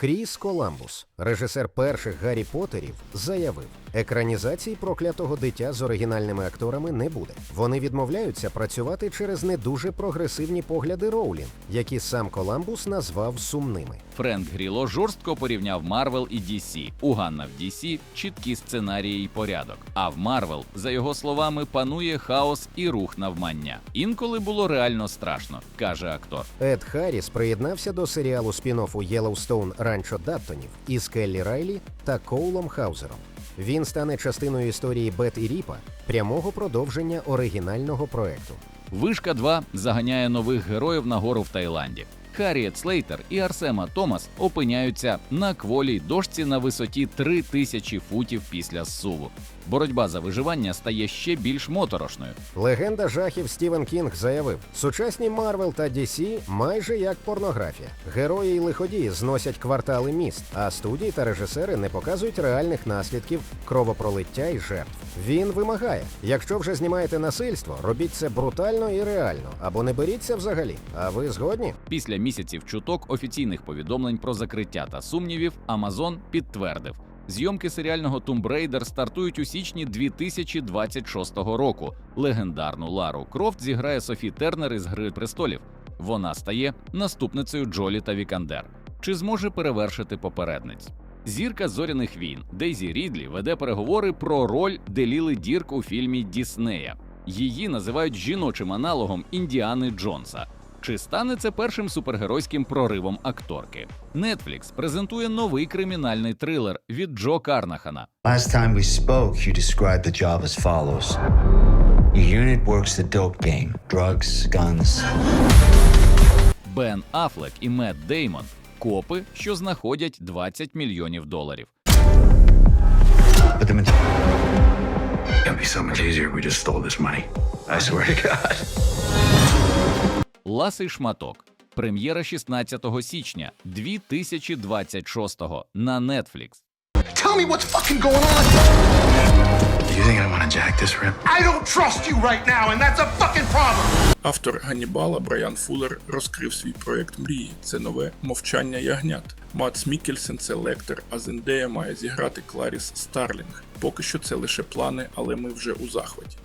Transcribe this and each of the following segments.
Кріс Коламбус, режисер перших Гаррі Поттерів, заявив: екранізації проклятого дитя з оригінальними акторами не буде. Вони відмовляються працювати через не дуже прогресивні погляди Роулінг, які сам Коламбус назвав сумними. Френк Гріло жорстко порівняв Марвел і DC. У Ганна в DC чіткі сценарії і порядок. А в Марвел, за його словами, панує хаос і рух навмання. Інколи було реально страшно, каже актор. Ед Харріс приєднався до серіалу спін-оффу Єлоустоун Ранчо Даттонів із Келлі Райлі та Коулом Хаузером. Він стане частиною історії Бет і Ріпа, прямого продовження оригінального проекту. Вишка 2 заганяє нових героїв на гору в Таїланді. Харріет Слейтер і Арсема Томас опиняються на кволій дошці на висоті 3000 футів після зсуву. Боротьба за виживання стає ще більш моторошною. Легенда жахів Стівен Кінг заявив: сучасні Марвел та DC майже як порнографія. Герої й лиходії зносять квартали міст, а студії та режисери не показують реальних наслідків кровопролиття і жертв. Він вимагає: якщо вже знімаєте насильство, робіть це брутально і реально, або не беріться взагалі. А ви згодні? Після місяців чуток офіційних повідомлень про закриття та сумнівів Amazon підтвердив. Зйомки серіального Tomb Raider стартують у січні 2026 року. Легендарну Лару Крофт зіграє Софі Тернер із Гри престолів. Вона стає наступницею Джолі та Вікандер. Чи зможе перевершити попередниць? Зірка зоряних війн Дейзі Рідлі веде переговори про роль Деліли Дірк у фільмі Діснея. Її називають жіночим аналогом Індіани Джонса. Чи стане це першим супергеройським проривом акторки? Netflix презентує новий кримінальний трилер від Джо Карнахана. Last time we spoke, you described the job as follows Your unit works the dope game drugs, guns. Бен Афлек і Мет Деймон копи, що знаходять 20 мільйонів доларів. But the mat- It'd be so much easier if we just stole this money. I swear to God. Ласий шматок. Прем'єра 16 січня 2026 на Netflix. Tell me what's fucking going on. Do you think I want to jack this rip? I don't trust you right now, and that's a fucking problem. Автор Ганнібала Брайан Фуллер розкрив свій проект мрії. Це нове мовчання ягнят. Мац Мікельсен це лектор, а Зендея має зіграти Кларіс Старлінг. Поки що це лише плани, але ми вже у захваті.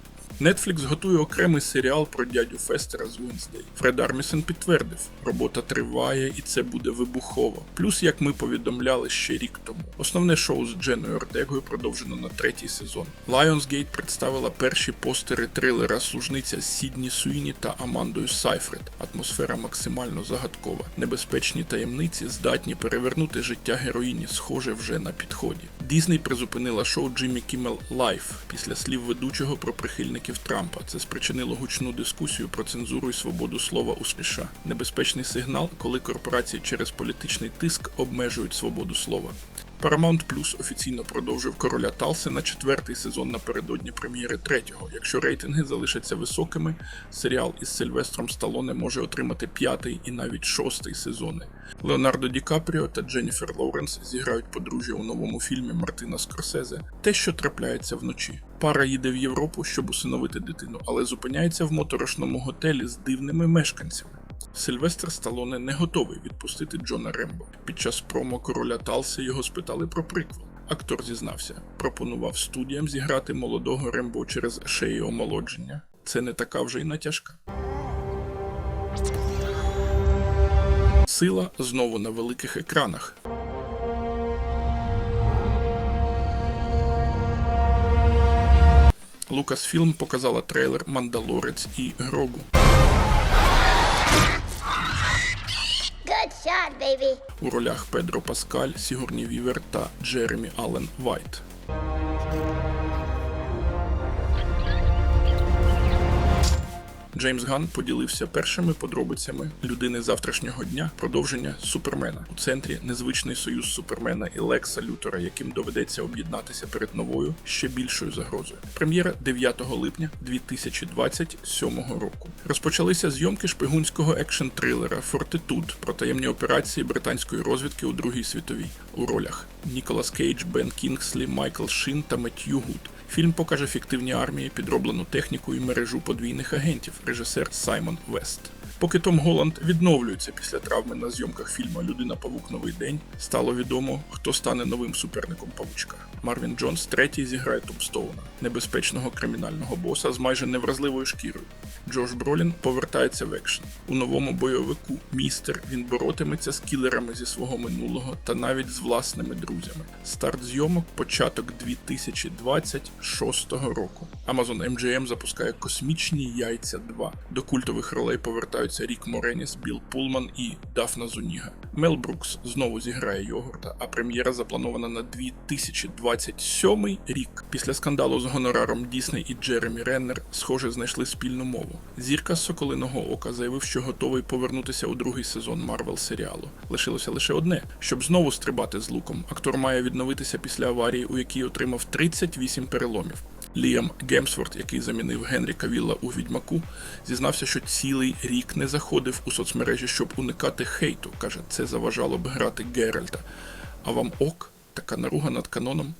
Netflix готує окремий серіал про дядю Фестера з Венсдей. Фред Армісен підтвердив, робота триває і це буде вибухово. Плюс, як ми повідомляли ще рік тому, основне шоу з Дженою Ортегою продовжено на третій сезон. Lionsgate представила перші постери трилера Служниця Сідні Суїні та Амандою Сайфред. Атмосфера максимально загадкова. Небезпечні таємниці здатні перевернути життя героїні, схоже вже на підході. Дісней призупинила шоу Джиммі Кіммел Лайф після слів ведучого про прихильників Трампа. Це спричинило гучну дискусію про цензуру і свободу слова у США. Небезпечний сигнал, коли корпорації через політичний тиск обмежують свободу слова. Paramount Plus офіційно продовжив короля Талси на четвертий сезон напередодні прем'єри третього. Якщо рейтинги залишаться високими, серіал із Сильвестром Сталоне може отримати п'ятий і навіть шостий сезони. Леонардо Ді Капріо та Дженніфер Лоуренс зіграють подружжя у новому фільмі Мартина Скорсезе Те, що трапляється вночі. Пара їде в Європу, щоб усиновити дитину, але зупиняється в моторошному готелі з дивними мешканцями. Сильвестр Сталоне не готовий відпустити Джона Рембо. Під час промо короля Талси його спитали про приквел. Актор зізнався, пропонував студіям зіграти молодого Рембо через шеї омолодження. Це не така вже й натяжка. Сила знову на великих екранах. Лукасфілм показала трейлер Мандалорець і Грогу. Baby. У ролях Педро Паскаль, Сігурні Вівер та Джеремі Аллен Вайт. Джеймс Ган поділився першими подробицями людини завтрашнього дня продовження Супермена. У центрі незвичний союз Супермена і Лекса Лютера, яким доведеться об'єднатися перед новою ще більшою загрозою. Прем'єра 9 липня 2027 року. Розпочалися зйомки шпигунського екшн-трилера Фортитуд про таємні операції британської розвідки у Другій світовій. У ролях Ніколас Кейдж, Бен Кінгслі, Майкл Шин та Меттью Гуд. Фільм покаже фіктивні армії, підроблену техніку і мережу подвійних агентів, режисер Саймон Вест. Поки Том Голланд відновлюється після травми на зйомках фільму Людина Павук Новий день, стало відомо, хто стане новим суперником павучка. Марвін Джонс третій зіграє Тумстоуна, небезпечного кримінального боса з майже невразливою шкірою. Джош Бролін повертається в екшен. У новому бойовику Містер він боротиметься з кілерами зі свого минулого та навіть з власними друзями. Старт зйомок початок 2026 року. Amazon MGM запускає космічні яйця 2. До культових ролей повертаються Рік Мореніс, Білл Пулман і Дафна Зуніга. Мел Брукс знову зіграє йогурта, а прем'єра запланована на 2027 рік. Після скандалу з гонораром Дісней і Джеремі Реннер, схоже, знайшли спільну мову. Зірка з Соколиного Ока заявив, що готовий повернутися у другий сезон Марвел серіалу. Лишилося лише одне: щоб знову стрибати з луком. Актор має відновитися після аварії, у якій отримав 38 переломів. Ліам Гемсворт, який замінив Генрі Кавілла у відьмаку, зізнався, що цілий рік не заходив у соцмережі, щоб уникати хейту. каже, це заважало б грати Геральта. А вам ок? Така наруга над каноном.